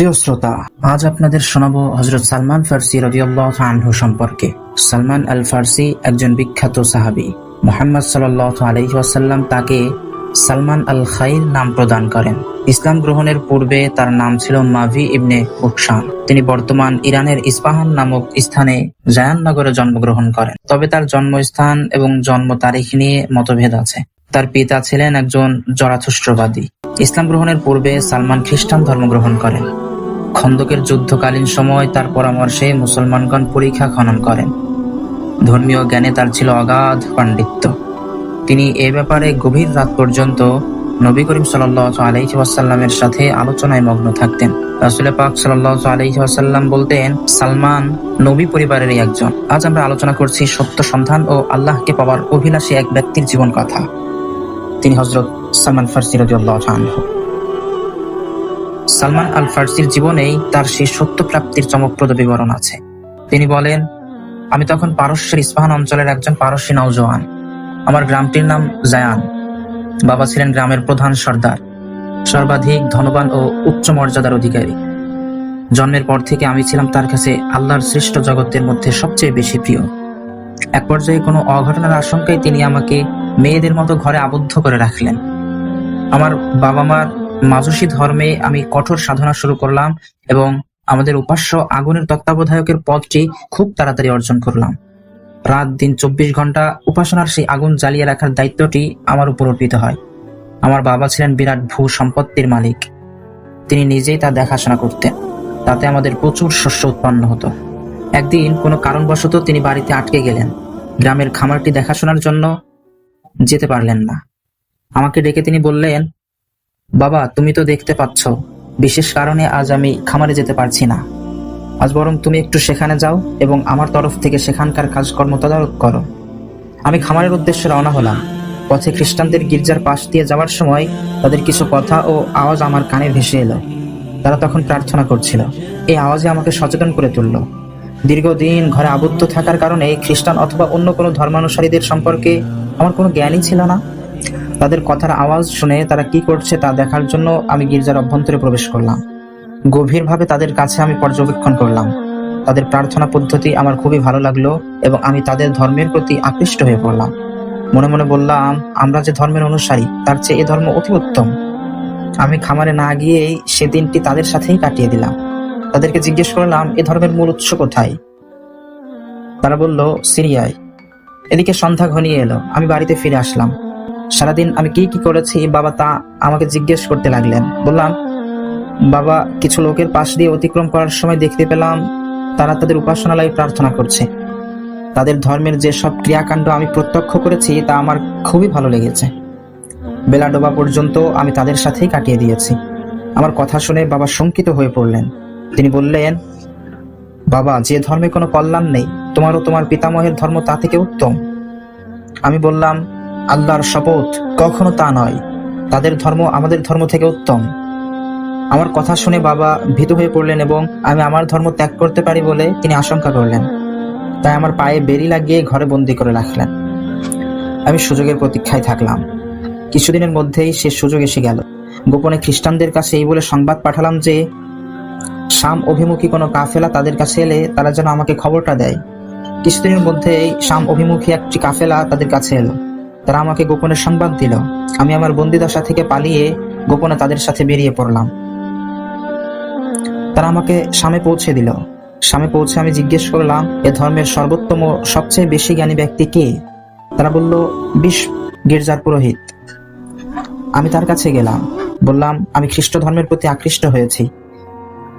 প্রিয় শ্রোতা, আজ আপনাদের শোনাবো হজরত সালমান ফার্সি রদিয়াল্লাহ আনহু সম্পর্কে। সালমান আল ফার্সি একজন বিখ্যাত সাহাবি। মোহাম্মদ সাল্লাহ আলহি ওয়াসাল্লাম তাকে সালমান আল খাইর নাম প্রদান করেন। ইসলাম গ্রহণের পূর্বে তার নাম ছিল মাভি ইবনে উকসান তিনি বর্তমান ইরানের ইস্পাহান নামক স্থানে জায়াননগরে জন্মগ্রহণ করেন। তবে তার জন্মস্থান এবং জন্ম তারিখ নিয়ে মতভেদ আছে। তার পিতা ছিলেন একজন জরাথুষ্ট্রবাদী ইসলাম গ্রহণের পূর্বে সালমান খ্রিস্টান ধর্ম গ্রহণ করেন। খন্দকের যুদ্ধকালীন সময় তার পরামর্শে মুসলমানগণ পরীক্ষা খনন করেন। ধর্মীয় জ্ঞানে তার ছিল অগাধ পাণ্ডিত্য। তিনি এ ব্যাপারে গভীর রাত পর্যন্ত নবী করিম ওয়াসাল্লামের সাথে আলোচনায় মগ্ন থাকতেন। রাসুল পাক সাল্লাহ বলতেন, সালমান নবী পরিবারেরই একজন। আজ আমরা আলোচনা করছি সত্য সন্ধান ও আল্লাহকে পাওয়ার অভিলাষী এক ব্যক্তির জীবন কথা। তিনি হজরত সালমান ফার্সি রাদিয়াল্লাহু আনহু। সালমান আল ফার্সির জীবনেই তার সেই সত্য প্রাপ্তির চমকপ্রদ বিবরণ আছে। তিনি বলেন, আমি তখন পারস্যের ইস্পাহান অঞ্চলের একজন পারস্যী নওজোয়ান। আমার গ্রামটির নাম জায়ান। বাবা ছিলেন গ্রামের প্রধান সর্দার, সর্বাধিক ধনবান ও উচ্চ মর্যাদার অধিকারী। জন্মের পর থেকে আমি ছিলাম তার কাছে আল্লাহর সৃষ্ট জগতের মধ্যে সবচেয়ে বেশি প্রিয়। এক পর্যায়ে কোনো অঘটনার আশঙ্কায় তিনি আমাকে মেয়েদের মতো ঘরে আবদ্ধ করে রাখলেন। আমার বাবা মার মাজসী ধর্মে আমি কঠোর সাধনা শুরু করলাম এবং আমাদের উপাস্য আগুনের তত্ত্বাবধায়কের পদটি খুব তাড়াতাড়ি অর্জন করলাম। রাত দিন চব্বিশ ঘণ্টা উপাসনার সেই আগুন জ্বালিয়ে রাখার দায়িত্বটি আমার উপর অর্পিত হয়। আমার বাবা ছিলেন বিরাট ভূ সম্পত্তির মালিক। তিনি নিজেই তা দেখাশোনা করতেন। তাতে আমাদের প্রচুর শস্য উৎপন্ন হতো। একদিন কোনো কারণবশত তিনি বাড়িতে আটকে গেলেন। গ্রামের খামারটি দেখাশোনার জন্য যেতে পারলেন না। আমাকে ডেকে তিনি বললেন বাবা, তুমি তো দেখতে পাচ্ছ। বিশেষ কারণে আজ আমি খামারে যেতে পারছি না। আজ বরং তুমি একটু সেখানে যাও এবং আমার তরফ থেকে সেখানকার কাজকর্ম তদারক করো। আমি খামারের উদ্দেশ্যে রওনা হলাম। পথে খ্রিস্টানদের গির্জার পাশ দিয়ে যাওয়ার সময় তাদের কিছু কথা ও আওয়াজ আমার কানে ভেসে এলো। তারা তখন প্রার্থনা করছিল। এই আওয়াজে আমাকে সচেতন করে তুলল। দীর্ঘদিন ঘরে আবদ্ধ থাকার কারণে খ্রিস্টান অথবা অন্য কোনো ধর্মানুসারীদের সম্পর্কে আমার কোনো জ্ঞানই ছিল না। তাদের কথার আওয়াজ শুনে তারা কি করছে তা দেখার জন্য আমি গির্জার অভ্যন্তরে প্রবেশ করলাম। গভীরভাবে তাদের কাছে আমি পর্যবেক্ষণ করলাম। তাদের প্রার্থনা পদ্ধতি আমার খুবই ভালো লাগল এবং আমি তাদের ধর্মের প্রতি আকৃষ্ট হয়ে পড়লাম। মনে মনে বললাম, আমরা যে ধর্মের অনুসারী, তার চেয়ে এ ধর্ম অতি উত্তম। আমি খামারে না গিয়েই সে দিনটি তাদের সাথেই কাটিয়ে দিলাম। তাদেরকে জিজ্ঞেস করলাম, এ ধর্মের মূল উৎস কোথায়? তারা বলল, সিরিয়ায়। এদিকে সন্ধ্যা ঘনিয়ে এলো। আমি বাড়িতে ফিরে আসলাম। সারাদিন আমি কি কি করেছি? বাবা তা আমাকে জিজ্ঞেস করতে লাগলেন। বললাম, বাবা, কিছু লোকের পাশ দিয়ে অতিক্রম করার সময় দেখতে পেলাম তারা তাদের উপাসনালয়ে প্রার্থনা করছে। তাদের ধর্মের যে সব ক্রিয়াকাণ্ড আমি প্রত্যক্ষ করেছি, তা আমার খুবই ভালো লেগেছে। বেলা ডোবা পর্যন্ত আমি তাদের সাথেই কাটিয়ে দিয়েছি। আমার কথা শুনে বাবা শঙ্কিত হয়ে পড়লেন। তিনি বললেন, বাবা, যে ধর্মে কোনো কল্যাণ নেই তোমার ও তোমার পিতামহের ধর্ম তা থেকে উত্তম। আমি বললাম আল্লাহর শপথ কখনো তা নয়। তাদের ধর্ম আমাদের ধর্ম থেকে উত্তম। আমার কথা শুনে বাবা ভীত হয়ে পড়লেন এবং আমি আমার ধর্ম ত্যাগ করতে পারি বলে তিনি আশঙ্কা করলেন। তাই আমার পায়ে বেরি লাগিয়ে ঘরে বন্দি করে রাখলেন। আমি সুযোগের প্রতীক্ষায় থাকলাম। কিছুদিনের মধ্যেই সে সুযোগ এসে গেল। গোপনে খ্রিস্টানদের কাছে এই বলে সংবাদ পাঠালাম যে, শাম অভিমুখী কোনো কাফেলা তাদের কাছে এলে তারা যেন আমাকে খবরটা দেয়। কিছুদিনের মধ্যেই শাম অভিমুখী একটি কাফেলা তাদের কাছে এলো। তারা আমাকে গোপনে সংবাদ দিল। আমি আমার বন্দিদশা থেকে পালিয়ে গোপনে তাদের সাথে বেরিয়ে পড়লাম। তারা আমাকে সামে পৌঁছে দিল। সামে পৌঁছে আমি জিজ্ঞেস করলাম, এ ধর্মের সর্বোত্তম, সবচেয়ে বেশি জ্ঞানী ব্যক্তি কে? তারা বলল, বিশ গির্জার পুরোহিত। আমি তার কাছে গেলাম। বললাম, আমি খ্রিস্ট ধর্মের প্রতি আকৃষ্ট হয়েছি।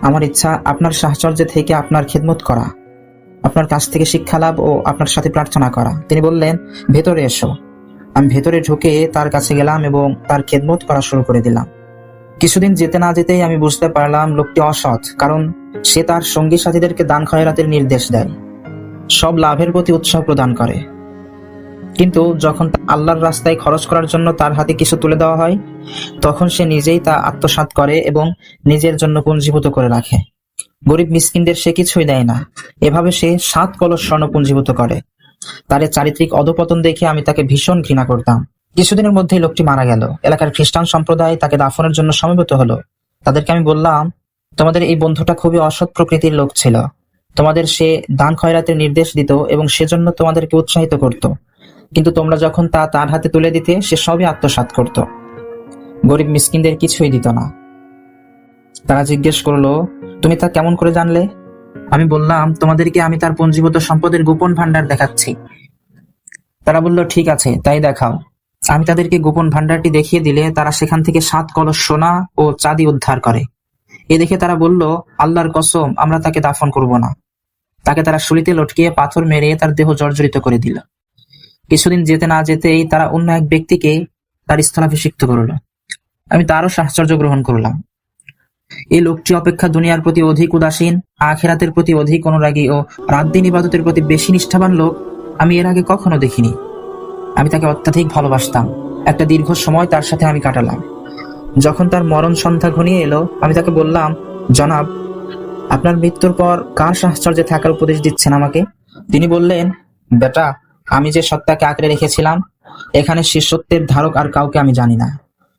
আমার ইচ্ছা আপনার সাহচর্য থেকে আপনার খেদমত করা, আপনার কাছ থেকে শিক্ষা লাভ ও আপনার সাথে প্রার্থনা করা। তিনি বললেন, ভেতরে এসো। আমি ভেতরে ঢুকে তার কাছে গেলাম এবং তার খেদমত করা শুরু করে দিলাম। কিছুদিন যেতে না যেতেই আমি বুঝতে পারলাম লোকটি অসৎ, কারণ সে তার সঙ্গী সাথীদেরকে দান খয়রাতের নির্দেশ দেয়। সব লাভের প্রতি উৎসাহ প্রদান করে। কিন্তু যখন আল্লাহর রাস্তায় খরচ করার জন্য তার হাতে কিছু তুলে দেওয়া হয়, তখন সে নিজেই তা আত্মসাৎ করে এবং নিজের জন্য পুঞ্জীভূত করে রাখে। গরিব মিসকিনদের সে কিছুই দেয় না। এভাবে সে সাত কলস স্বর্ণ পুঞ্জীভূত করে। তার চারিত্রিক অধপতন দেখে আমি তাকে ভীষণ ঘৃণা করতাম। কিছুদিনের মধ্যেই লোকটি মারা গেল। এলাকার খ্রিস্টান সম্প্রদায় তাকে দাফনের জন্য সমবেত হলো। তাদেরকে আমি বললাম, তোমাদের এই বন্ধুটা খুবই অসৎ প্রকৃতির লোক ছিল। তোমাদের সে দান খয়রাতের নির্দেশ দিত এবং সেজন্য তোমাদেরকে উৎসাহিত করত। কিন্তু তোমরা যখন তা তার হাতে তুলে দিতে, সে সবই আত্মসাৎ করত। গরিব মিসকিনদের কিছুই দিত না। তারা জিজ্ঞেস করল, তুমি তা কেমন করে জানলে? আমি বললাম, তোমাদেরকে আমি তার পঞ্জীভূত সম্পদের গোপন ভান্ডার দেখাচ্ছি। তারা বলল, ঠিক আছে, তাই দেখাও। আমি তাদেরকে গোপন ভান্ডারটি দেখিয়ে দিলে তারা সেখান থেকে সাত কলস সোনা ও চাঁদি উদ্ধার করে। এ দেখে তারা বলল, আল্লাহর কসম, আমরা তাকে দাফন করব না। তাকে তারা শুলিতে লটকিয়ে পাথর মেরে তার দেহ জর্জরিত করে দিল। কিছুদিন যেতে না যেতেই তারা অন্য এক ব্যক্তিকে তার স্থলাভিষিক্ত করল। আমি তারও সাহচর্য গ্রহণ করলাম। এই লোকটি অপেক্ষা দুনিয়ার প্রতি অধিক উদাসীন, আখেরাতের প্রতি অধিক অনুরাগী ও রাত দিন ইবাদতের প্রতি বেশি নিষ্ঠাবান লোক আমি এর আগে কখনো দেখিনি। আমি তাকে অত্যাধিক ভালোবাসতাম। একটা দীর্ঘ সময় তার সাথে আমি কাটালাম। যখন তার মরণ সন্ধ্যা ঘনিয়ে এলো, আমি তাকে বললাম, জনাব, আপনার মৃত্যুর পর কার সাহচর্যে থাকার উপদেশ দিচ্ছেন আমাকে? তিনি বললেন, বেটা, আমি যে সত্তাকে আঁকড়ে রেখেছিলাম, এখানে শিষ্যত্বের ধারক আর কাউকে আমি জানি না।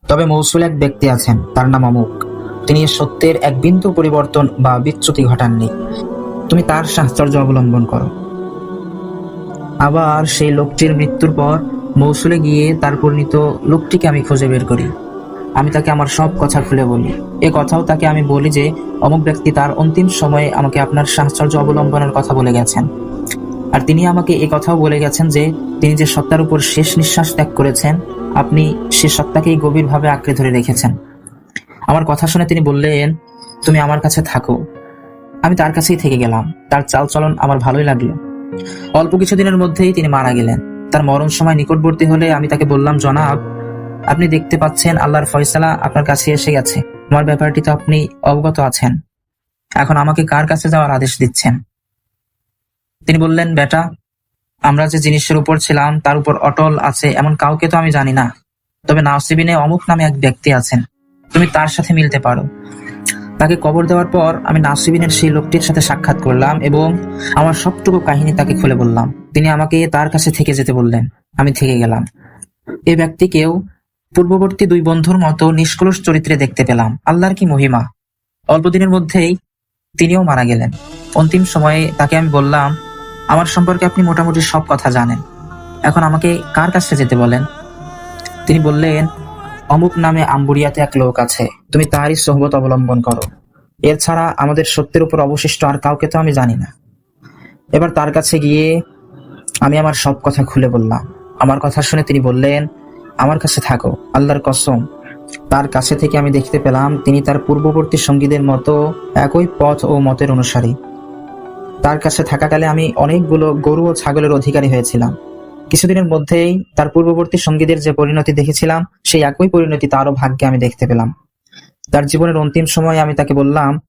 তবে মৌসুল এক ব্যক্তি আছেন, তার নাম অমুক। তিনি সত্যের এক বিন্দু পরিবর্তন বা বিচ্যুতি ঘটাননি। তুমি তার সাহচর্য অবলম্বন করো। আবার সেই লোকটির মৃত্যুর পর মৌসুলে গিয়ে তার পরিণত লোকটিকে আমি খুঁজে বের করি। আমি তাকে আমার সব কথা খুলে বলি। এ কথাও তাকে আমি বলি যে, অমুক ব্যক্তি তার অন্তিম সময়ে আমাকে আপনার সাহচর্য অবলম্বনের কথা বলে গেছেন। আর তিনি আমাকে এ কথাও বলে গেছেন যে, তিনি যে সত্তার উপর শেষ নিঃশ্বাস ত্যাগ করেছেন, আপনি সে সত্তাকেই গভীরভাবে আঁকড়ে ধরে রেখেছেন। আমার কথা শুনে তিনি বললেন, তুমি আমার কাছে থাকো। আমি তার কাছেই থেকে গেলাম। তার চালচলন আমার ভালোই লাগল। অল্প কিছুদিনের মধ্যেই তিনি মারা গেলেন। তার মরণ সময় নিকটবর্তী হলে আমি তাকে বললাম, জনাব, আপনি দেখতে পাচ্ছেন আল্লাহর ফয়সালা আপনার কাছে এসে গেছে। আমার ব্যাপারটি তো আপনি অবগত আছেন। এখন আমাকে কার কাছে যাওয়ার আদেশ দিচ্ছেন? তিনি বললেন, বেটা, আমরা যে জিনিসের উপর ছিলাম, তার উপর অটল আছে, এমন কাউকে তো আমি জানি না। তবে নাসিবিনে অমুক নামে এক ব্যক্তি আছেন। তুমি তার সাথে মিলতে পারো। তাকে কবর দেওয়ার পর আমি নাসিবিনের সেই লোকটির সাথে সাক্ষাৎ করলাম এবং আমার সবটুকু কাহিনী তাকে খুলে বললাম। তিনি আমাকে তার কাছে থেকে যেতে বললেন। আমি থেকে গেলাম। এ ব্যক্তিকেও পূর্ববর্তী দুই বন্ধুর মতো নিষ্কলুষ চরিত্রে দেখতে পেলাম। আল্লাহর কি মহিমা? অল্প দিনের মধ্যেই তিনিও মারা গেলেন। অন্তিম সময়ে তাকে আমি বললাম, আমার সম্পর্কে আপনি মোটামুটি সব কথা জানেন। এখন আমাকে কার কাছে যেতে বলেন? তিনি বললেন অমুক নামে আম্বুরিয়াতে এক লোক আছে। তুমি তারই সোহবত অবলম্বন করো। এর ছাড়া আমাদের সত্যের উপর অবশিষ্ট আর কাউকে তো আমি জানি না। এবার তার কাছে গিয়ে আমি আমার সব কথা খুলে বললাম। আমার কথা শুনে তিনি বললেন, আমার কাছে থাকো, আল্লাহর কসম। তার কাছে থেকে আমি দেখতে পেলাম, তিনি তার পূর্ববর্তী সঙ্গীদের মতো একই পথ ও মতের অনুসারী। তার কাছে থাকাকালে আমি অনেকগুলো গরু ও ছাগলের অধিকারী হয়েছিলাম। কিছুদিনের মধ্যেই তার পূর্ববর্তী সঙ্গীদের যে পরিণতি দেখেছিলাম, সেই একই পরিণতি তারও ভাগ্যে আমি দেখতে পেলাম। তার জীবনের অন্তিম সময়ে আমি তাকে বললাম,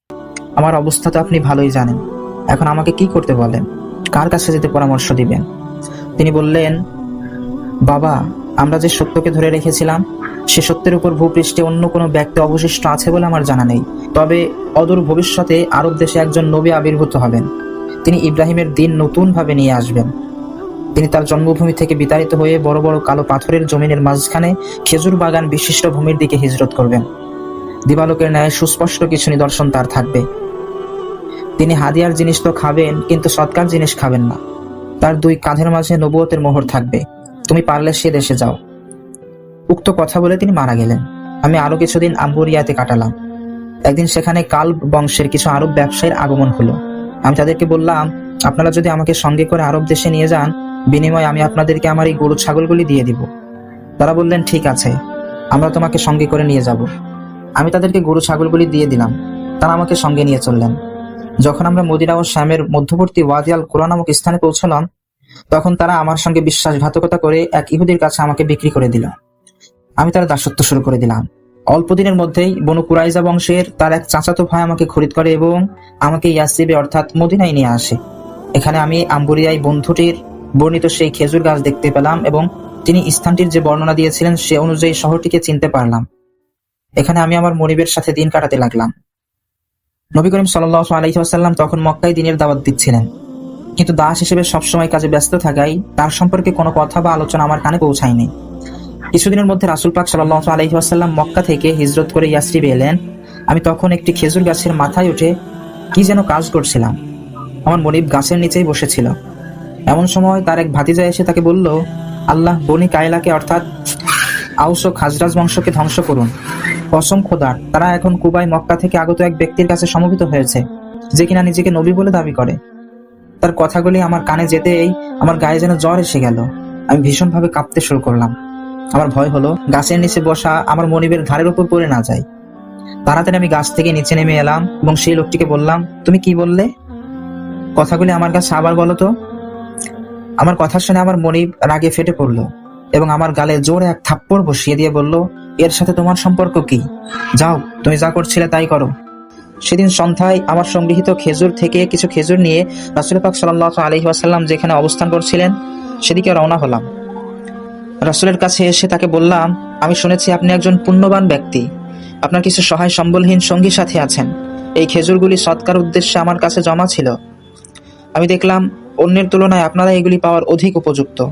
আমার অবস্থা তো আপনি ভালোই জানেন। এখন আমাকে কি করতে বলেন? কার কাছে যেতে পরামর্শ দিবেন? তিনি বললেন, বাবা, আমরা যে সত্যকে ধরে রেখেছিলাম, সে সত্যের উপর ভূপৃষ্ঠে অন্য কোনো ব্যক্তি অবশিষ্ট আছে বলে আমার জানা নেই। তবে অদূর ভবিষ্যতে আরব দেশে একজন নবী আবির্ভূত হবেন। তিনি ইব্রাহিমের দিন নতুনভাবে নিয়ে আসবেন। তিনি তার জন্মভূমি থেকে বিতাড়িত হয়ে বড় বড় কালো পাথরের জমিনের মাঝখানে খেজুর বাগান বিশিষ্ট ভূমির দিকে হিজরত করবেন। দিবালোকের ন্যায় সুস্পষ্ট কিছু নিদর্শন তার থাকবে। তিনি হাদিয়ার জিনিস তো খাবেন, কিন্তু সৎকার জিনিস খাবেন না। তার দুই কাঁধের মাঝে নবুয়তের মোহর থাকবে। তুমি পারলে সে দেশে যাও। উক্ত কথা বলে তিনি মারা গেলেন। আমি আরও কিছুদিন আম্বুরিয়াতে কাটালাম। একদিন সেখানে কাল বংশের কিছু আরব ব্যবসায়ীর আগমন হলো। আমি তাদেরকে বললাম, আপনারা যদি আমাকে সঙ্গে করে আরব দেশে নিয়ে যান বিনিময়ে আমি আপনাদেরকে আমার এই গরু ছাগলগুলি দিয়ে দিব। তারা বললেন, ঠিক আছে, আমরা তোমাকে সঙ্গে করে নিয়ে যাব। আমি তাদেরকে গরু ছাগলগুলি দিয়ে দিলাম। তারা আমাকে সঙ্গে নিয়ে চললেন। যখন আমরা মদিনা ও শ্যামের মধ্যবর্তী ওয়াদিয়াল কোরআন নামক স্থানে পৌঁছলাম, তখন তারা আমার সঙ্গে বিশ্বাসঘাতকতা করে এক ইহুদির কাছে আমাকে বিক্রি করে দিল। আমি তার দাসত্ব শুরু করে দিলাম। অল্প দিনের মধ্যেই বনু কুরাইজা বংশের তার এক চাচাতো ভাই আমাকে খরিদ করে এবং আমাকে ইয়াসিবে অর্থাৎ মদিনায় নিয়ে আসে। এখানে আমি আম্বুরিয়ায় বন্ধুটির বর্ণিত সেই খেজুর গাছ দেখতে পেলাম এবং তিনি স্থানটির যে বর্ণনা দিয়েছিলেন সে অনুযায়ী শহরটিকে চিনতে পারলাম। এখানে আমি আমার মনিবের সাথে দিন কাটাতে লাগলাম। নবী করিম সাল্লাহ আলহিহাসাল্লাম তখন মক্কায় দিনের দাওয়াত দিচ্ছিলেন। কিন্তু দাস হিসেবে সবসময় কাজে ব্যস্ত থাকায় তার সম্পর্কে কোনো কথা বা আলোচনা আমার কানে পৌঁছায়নি। কিছুদিনের মধ্যে রাসুল পাক সাল্লাহ আলহিহাসাল্লাম মক্কা থেকে হিজরত করে ইয়াসরিবে এলেন। আমি তখন একটি খেজুর গাছের মাথায় উঠে কি যেন কাজ করছিলাম। আমার মনিব গাছের নিচেই বসেছিল। এমন সময় তার এক ভাতিজা এসে তাকে বলল, আল্লাহ, বনি কায়লাকে অর্থাৎ আউস খাজরাজ বংশকে ধ্বংস করুন। কসম খোদার তারা এখন কুবাই মক্কা থেকে আগত এক ব্যক্তির কাছে সমবেত হয়েছে, যে কিনা নিজেকে নবী বলে দাবি করে। তার কথাগুলি আমার কানে যেতেই আমার গায়ে যেন জ্বর এসে গেল। আমি ভীষণভাবে কাঁপতে শুরু করলাম। আমার ভয় হলো, গাছের নিচে বসা আমার মনিবের ঘাড়ের উপর পড়ে না যায়। তাড়াতাড়ি আমি গাছ থেকে নিচে নেমে এলাম এবং সেই লোকটিকে বললাম, তুমি কি বললে? কথাগুলি আমার কাছে আবার বলো তো। আমার কথা শুনে আমার মনিব রাগে ফেটে পড়ল এবং আমার গালে জোরে এক থাপ্পড় বসিয়ে দিয়ে বলল, এর সাথে তোমার সম্পর্ক কি? যাও, তুমি যা করছিলে তাই করো। সেদিন সন্ধ্যায় আমার সংগৃহীত খেজুর থেকে কিছু খেজুর নিয়ে রাসুল পাক সাল্লাহ আলহি আসাল্লাম যেখানে অবস্থান করছিলেন, সেদিকে রওনা হলাম। রাসুলের কাছে এসে তাকে বললাম, আমি শুনেছি আপনি একজন পুণ্যবান ব্যক্তি। আপনার কিছু সহায় সম্বলহীন সঙ্গী সাথে আছেন। এই খেজুরগুলি সৎকার উদ্দেশ্যে আমার কাছে জমা ছিল। আমি দেখলাম অন্যের তুলনায় আপনারা এগুলি পাওয়ার অধিক উপযুক্ত।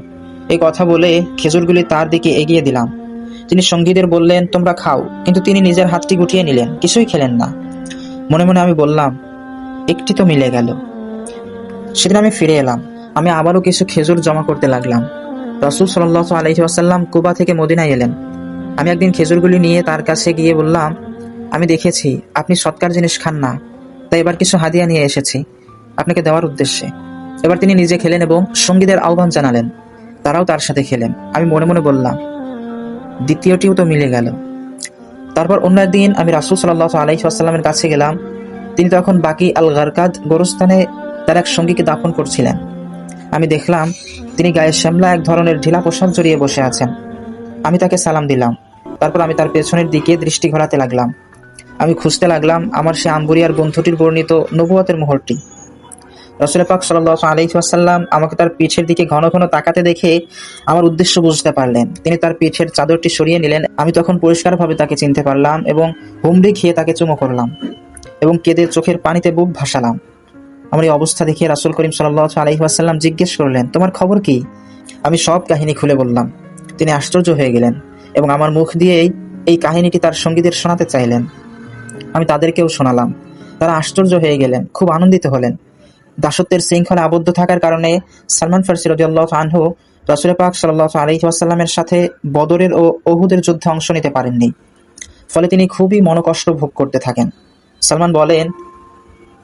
এই কথা বলে খেজুরগুলি তার দিকে এগিয়ে দিলাম। তিনি সঙ্গীদের বললেন, তোমরা খাও। কিন্তু তিনি নিজের হাতটি গুটিয়ে নিলেন, কিছুই খেলেন না। মনে মনে আমি বললাম, একটি তো মিলে গেল। সেদিন আমি ফিরে এলাম। আমি আবারও কিছু খেজুর জমা করতে লাগলাম। রসুল সাল্লাহ আলহি আসাল্লাম কুবা থেকে মদিনায় এলেন। আমি একদিন খেজুরগুলি নিয়ে তার কাছে গিয়ে বললাম, আমি দেখেছি, আপনি সৎকার জিনিস খান না। তাই এবার কিছু হাদিয়া নিয়ে এসেছি। আপনাকে দেওয়ার উদ্দেশ্যে। এবার তিনি নিজে খেলেন এবং সঙ্গীদের আহ্বান জানালেন। তারাও তার সাথে খেলেন। আমি মনে মনে বললাম, দ্বিতীয়টিও তো মিলে গেল। তারপর অন্য একদিন আমি রাসুল সাল্লাহ আলাইহি আসাল্লামের কাছে গেলাম। তিনি তখন বাকি আল গারকাদ গোরস্থানে তার এক সঙ্গীকে দাফন করছিলেন। আমি দেখলাম, তিনি গায়ে শ্যামলা এক ধরনের ঢিলা পোশাক জড়িয়ে বসে আছেন। আমি তাকে সালাম দিলাম। তারপর আমি তার পেছনের দিকে দৃষ্টি ঘোরাতে লাগলাম। আমি খুঁজতে লাগলাম, আমার সে আম্বুরিয়ার বন্ধুটির বর্ণিত নবুয়তের মোহরটি। রসুল পাক সাল্লাহ আলহি আসাল্লাম আমাকে তার পিঠের দিকে ঘন ঘন তাকাতে দেখে আমার উদ্দেশ্য বুঝতে পারলেন। তিনি তার পিঠের চাদরটি সরিয়ে নিলেন। আমি তখন পরিষ্কারভাবে তাকে চিনতে পারলাম এবং হুমড়ি খেয়ে তাকে চুমো করলাম এবং কেঁদে চোখের পানিতে বুক ভাসালাম। আমার এই অবস্থা দেখে রাসুল করিম সাল্লাহ আলহি আসাল্লাম জিজ্ঞেস করলেন, তোমার খবর কি? আমি সব কাহিনী খুলে বললাম। তিনি আশ্চর্য হয়ে গেলেন এবং আমার মুখ দিয়েই এই কাহিনীটি তার সঙ্গীদের শোনাতে চাইলেন। আমি তাদেরকেও শোনালাম। তারা আশ্চর্য হয়ে গেলেন, খুব আনন্দিত হলেন। দাসত্বের শৃঙ্খলা আবদ্ধ থাকার কারণে সালমান ফার্সি রদিয়াল্লাহ আনহু রসুল পাক সাল্লাহ আলহি আসাল্লামের সাথে বদরের ও অহুদের যুদ্ধে অংশ নিতে পারেননি। ফলে তিনি খুবই মনকষ্ট ভোগ করতে থাকেন। সালমান বলেন,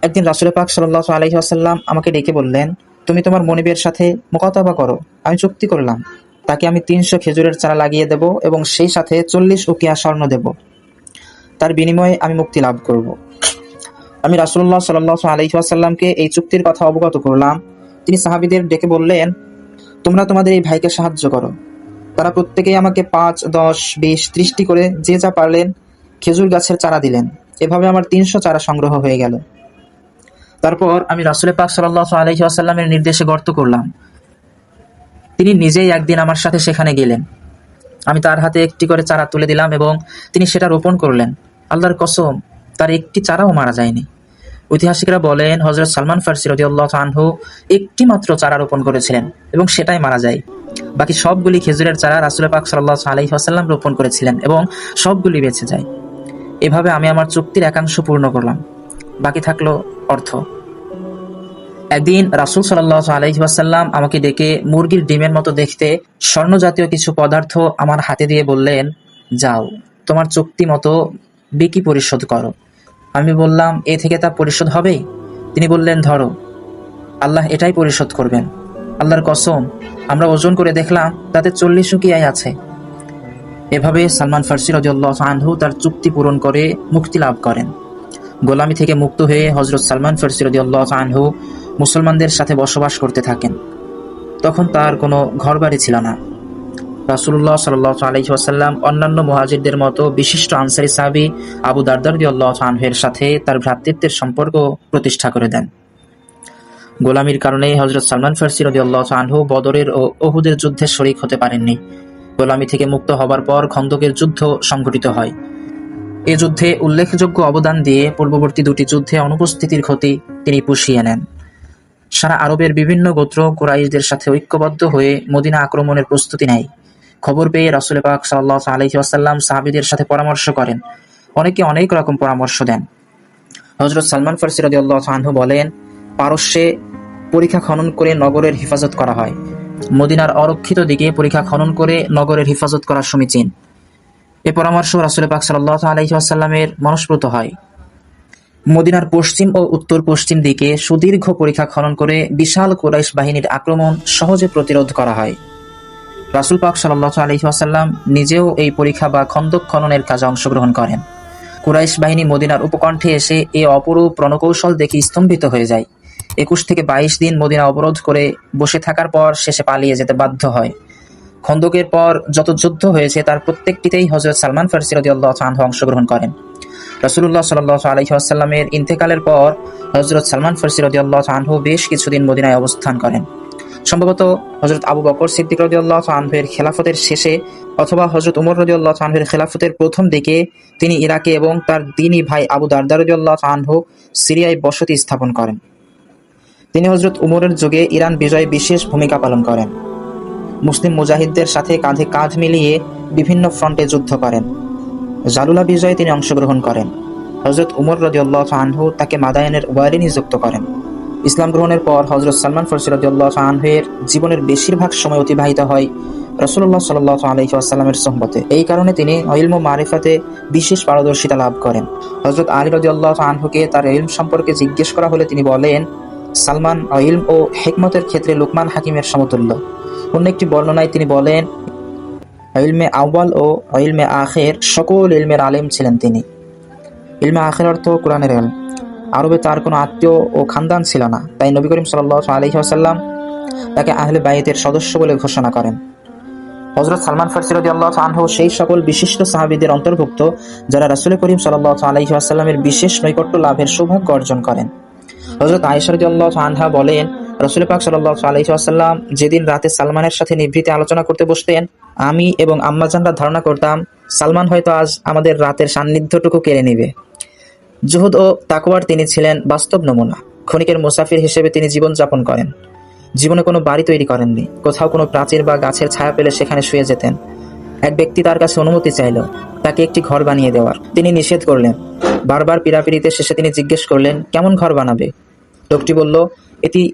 একদিন রাসুল পাক সাল্লাহ আলহি আসাল্লাম আমাকে ডেকে বললেন, তুমি তোমার মনিবের সাথে মোকাতবা করো, আমি চুক্তি করলাম। তাকে আমি তিনশো খেজুরের চারা লাগিয়ে দেব এবং সেই সাথে চল্লিশ উকিয়া স্বর্ণ দেব। তার বিনিময়ে আমি মুক্তি লাভ করব। আমি রাসুল্লাহ সাল্লাহ আলহিহাসাল্লামকে এই চুক্তির কথা অবগত করলাম। তিনি সাহাবিদের ডেকে বললেন, তোমরা তোমাদের এই ভাইকে সাহায্য করো। তারা প্রত্যেকেই আমাকে পাঁচ, দশ, বিশ, ত্রিশটি করে যে যা পারলেন খেজুর গাছের চারা দিলেন। এভাবে আমার তিনশো চারা সংগ্রহ হয়ে গেল। তারপর আমি রাসুল পাক সাল্লাহ আলহি আসাল্লামের নির্দেশে গর্ত করলাম। তিনি নিজেই একদিন আমার সাথে সেখানে গেলেন। আমি তার হাতে একটি করে চারা তুলে দিলাম এবং তিনি সেটা রোপণ করলেন। আল্লাহর কসম, তার একটি চারাও মারা যায়নি। ঐতিহাসিকরা বলেন হজরত সালমান ফার্সি রদিউল্লাহ আনহু একটি মাত্র চারা রোপণ করেছিলেন এবং সেটাই মারা যায়। বাকি সবগুলি খেজুরের চারা রাসুল পাক সাল্লাহ আলহি আসাল্লাম রোপণ করেছিলেন এবং সবগুলি বেঁচে যায়। এভাবে আমি আমার চুক্তির একাংশ পূর্ণ করলাম। বাকি থাকল অর্থ। একদিন রাসুল সাল্লাহ আলহি আসাল্লাম আমাকে ডেকে মুরগির ডিমের মতো দেখতে স্বর্ণ জাতীয় কিছু পদার্থ আমার হাতে দিয়ে বললেন, যাও, তোমার চুক্তি মতো বিকি পরিশোধ করো। আমি বললাম, এ থেকে তা পরিশোধ হবে? তিনি বললেন, ধরো, আল্লাহ এটাই পরিশোধ করবেন। আল্লাহর কসম, আমরা ওজন করে দেখলাম, তাতে চল্লিশ উকিয়াই আছে। এভাবে সালমান ফার্সি রদিউল্লাহ আনহু তার চুক্তি পূরণ করে মুক্তি লাভ করেন। গোলামি থেকে মুক্ত হয়ে হজরত সালমান ফার্সি রদিউল্লাহ আনহু মুসলমানদের সাথে বসবাস করতে থাকেন। তখন তার কোনো ঘর বাড়ি ছিল না। রাসুল্লাহ সাল্লাহ আলহি আসাল্লাম অন্যান্য মহাজিরদের মতো বিশিষ্ট আনসারি সাহাবি আবু দারদারদি আল্লাহ আনহের সাথে তার ভ্রাতৃত্বের সম্পর্ক প্রতিষ্ঠা করে দেন। গোলামির কারণে হজরত সালমান ফার্সি আল্লাহ আনহু বদরের ও অহুদের যুদ্ধে শরিক হতে পারেননি। গোলামি থেকে মুক্ত হবার পর খন্দকের যুদ্ধ সংঘটিত হয়। এ যুদ্ধে উল্লেখযোগ্য অবদান দিয়ে পূর্ববর্তী দুটি যুদ্ধে অনুপস্থিতির ক্ষতি তিনি পুষিয়ে নেন। সারা আরবের বিভিন্ন গোত্র কুরাইশদের সাথে ঐক্যবদ্ধ হয়ে মদিনা আক্রমণের প্রস্তুতি নেয়। খবর পেয়ে রাসুল পাক সাল্লাহ আলহি আসাল্লাম সাহাবিদের সাথে পরামর্শ করেন। অনেকে অনেক রকম পরামর্শ দেন। হজরত সালমান ফার্সি রাদিয়াল্লাহু আনহু বলেন, পারস্যে পরীক্ষা খনন করে নগরের হেফাজত করা হয়। মদিনার অরক্ষিত দিকে পরীক্ষা খনন করে নগরের হেফাজত করা সমীচীন। এ পরামর্শ রাসুল পাক সাল্লাহ আলহি আসাল্লামের মনস্প্রুত হয়। মদিনার পশ্চিম ও উত্তর পশ্চিম দিকে সুদীর্ঘ পরীক্ষা খনন করে বিশাল কোরাইশ বাহিনীর আক্রমণ সহজে প্রতিরোধ করা হয়। রাসুল পাক সাল্লাহ আলহি আসাল্লাম নিজেও এই পরীক্ষা বা খন্দক খননের কাজে অংশগ্রহণ করেন। কুরাইশ বাহিনী মদিনার উপকণ্ঠে এসে এ অপরূপ রণকৌশল দেখে স্তম্ভিত হয়ে যায়। একুশ থেকে বাইশ দিন মদিনা অবরোধ করে বসে থাকার পর শেষে পালিয়ে যেতে বাধ্য হয়। খন্দকের পর যত যুদ্ধ হয়েছে, তার প্রত্যেকটিতেই হজরত সালমান ফার্সি রদিয়াল্লাহ আনহু অংশগ্রহণ করেন। রসুল্লাহ সাল্লাহ আলহি আসাল্লামের ইন্তেকালের পর হজরত সালমান ফার্সি রদিয়াল্লাহ আনহু বেশ কিছুদিন মদিনায় অবস্থান করেন। সম্ভবত হজরত আবু বকর সিদ্দিক রদিয়াল্লাহ আনহুয়ের খেলাফতের শেষে অথবা হজরত উমর রদিয়াল্লাহ আনহের খেলাফতের প্রথম দিকে তিনি ইরাকে এবং তার দিনী ভাই আবু দারদার রদিয়াল্লাহ আনহু সিরিয়ায় বসতি স্থাপন করেন। তিনি হজরত উমরের যুগে ইরান বিজয়ে বিশেষ ভূমিকা পালন করেন। মুসলিম মুজাহিদদের সাথে কাঁধে কাঁধ মিলিয়ে বিভিন্ন ফ্রন্টে যুদ্ধ করেন। জালুলা বিজয়ে তিনি অংশগ্রহণ করেন। হজরত উমর রদিউল্লাহ আনহু তাকে মাদায়নের ওয়ারে নিযুক্ত করেন। ইসলাম গ্রহণের পর হজরত সালমান ফরসি রদিউল্লাহ আনহুয়ের জীবনের বেশিরভাগ সময় অতিবাহিত হয় রসুল্লাহ সাল্লাহ আলহি আসাল্লামের এই কারণে তিনি ইলম ও মারিফাতে বিশেষ পারদর্শিতা লাভ করেন। হজরত আলী রদিউল্লাহ আনহুকে তার ইলম সম্পর্কে জিজ্ঞেস করা হলে তিনি বলেন, সালমান ইলম ও হেকমতের ক্ষেত্রে লুকমান হাকিমের সমতুল্য। অন্য একটি বর্ণনায় তিনি বলেন, ইলমে আউ্বাল ও ইলমে আখের সকল ইলমের আলেম ছিলেন তিনি। ইলমে আখের অর্থ কোরআনের এল আরবে তার কোনো আত্মীয় ও খানদান ছিল না। তাই নবী করিম সাল্লাহ আলহি আসাল্লাম তাকে আহলে বাইতের সদস্য বলে ঘোষণা করেন। হজরত সালমান ফারসিরদি আল্লাহ আনহু সেই সকল বিশিষ্ট সাহাবিদের অন্তর্ভুক্ত যারা রাসুল করিম সাল্লাহ আলহি আসাল্লামের বিশেষ নৈকট্য লাভের সৌভাগ্য অর্জন করেন। হজরত আয়সরদি আল্লাহ আনহা বলেন, রসুল পাক সাল্লাহ আলহি আসাল্লাম যেদিন রাতে সালমানের সাথে নিভৃতে আলোচনা করতে বসতেন, আমি এবং আম্মাজানরা ধারণা করতাম, সালমান হয়তো আজ আমাদের রাতের সান্নিধ্যটুকু কেড়ে নেবে। জুহুদ ও তাকওয়ার তিনি ছিলেন বাস্তব নমুনা। ক্ষণিকের মুসাফির হিসেবে তিনি জীবনযাপন করেন। জীবনে কোনো বাড়ি তৈরি করেননি। কোথাও কোনো প্রাচীর বা গাছের ছায়া পেলে সেখানে শুয়ে যেতেন। এক ব্যক্তি তার কাছে অনুমতি চাইল, তাকে একটি ঘর বানিয়ে দেওয়ার। তিনি নিষেধ করলেন। বারবার পিড়াপিড়িতে শেষে তিনি জিজ্ঞেস করলেন, কেমন ঘর বানাবে? লোকটি বলল, এটি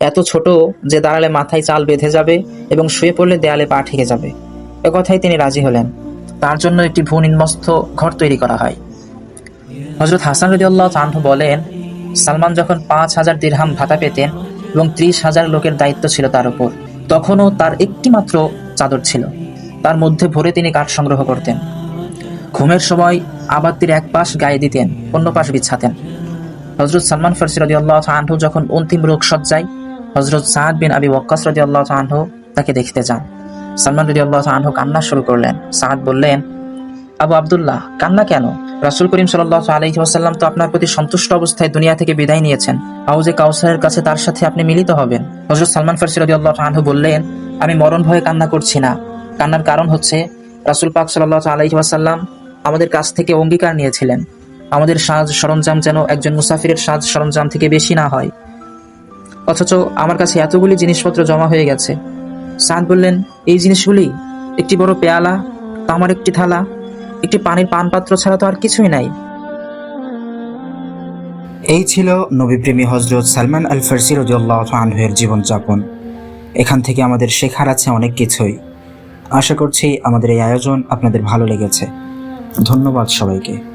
এত ছোট যে দাঁড়ালে মাথায় চাল বেঁধে যাবে এবং শুয়ে পড়লে দেয়ালে পা ঠেকে যাবে। এ কথাই তিনি রাজি হলেন। তার জন্য একটি ভূ নির্মস্ত ঘর তৈরি করা হয়। হজরত হাসান রদিউল্লাহ তানহু বলেন, সালমান যখন পাঁচ হাজার দিরহাম ভাতা পেতেন এবং ত্রিশ হাজার লোকের দায়িত্ব ছিল তার উপর, তখনও তার একটি মাত্র চাদর ছিল। তার মধ্যে ভরে তিনি কাঠ সংগ্রহ করতেন। ঘুমের সময় আবাত্তির এক পাশ গায়ে দিতেন, অন্য পাশ বিছাতেন। হজরত সালমান ফার্সি রদি আল্লাহ যখন অন্তিম রোগ সজ্জায় হজরত সাহাদ বিন আবি ওয়াক্কাস রদি আল্লাহ আনহু তাকে দেখতে যান। সালমান রদি আল্লাহ আনহু কান্না শুরু করলেন। সাহাদ বললেন আবু আবদুল্লাহ, কান্না কেন? রাসুল করিম সাল্লাহ আলহি ওয়াসাল্লাম তো আপনার প্রতি সন্তুষ্ট অবস্থায় দুনিয়া থেকে বিদায় নিয়েছেন। হাউজে কাউসারের কাছে তার সাথে আপনি মিলিত হবেন। হজরত সালমান ফার্সি রদি আল্লাহ আনহু বললেন, আমি মরণ ভয়ে কান্না করছি না। কান্নার কারণ হচ্ছে, রাসুল পাক সাল্লাহ আলহি ওয়াসাল্লাম আমাদের কাছ থেকে অঙ্গীকার নিয়েছিলেন। আমাদের সাজ সরঞ্জাম যেন একজন মুসাফিরের সাজ সরঞ্জাম থেকে বেশি না হয়। অথচ আমার কাছে এতগুলি জিনিসপত্র জমা হয়ে গেছে। সাদ বললেন, এই জিনিসগুলি একটি বড় পেয়ালা, তামার একটি থালা একটি পানির পানপাত্র ছাড়া তো আর কিছুই নাই। এই ছিল নবীপ্রেমী হজরত সালমান আল ফার্সি রাহের জীবনযাপন। এখান থেকে আমাদের শেখার আছে অনেক কিছুই। আশা করছি আমাদের এই আয়োজন আপনাদের ভালো লেগেছে। ধন্যবাদ সবাইকে।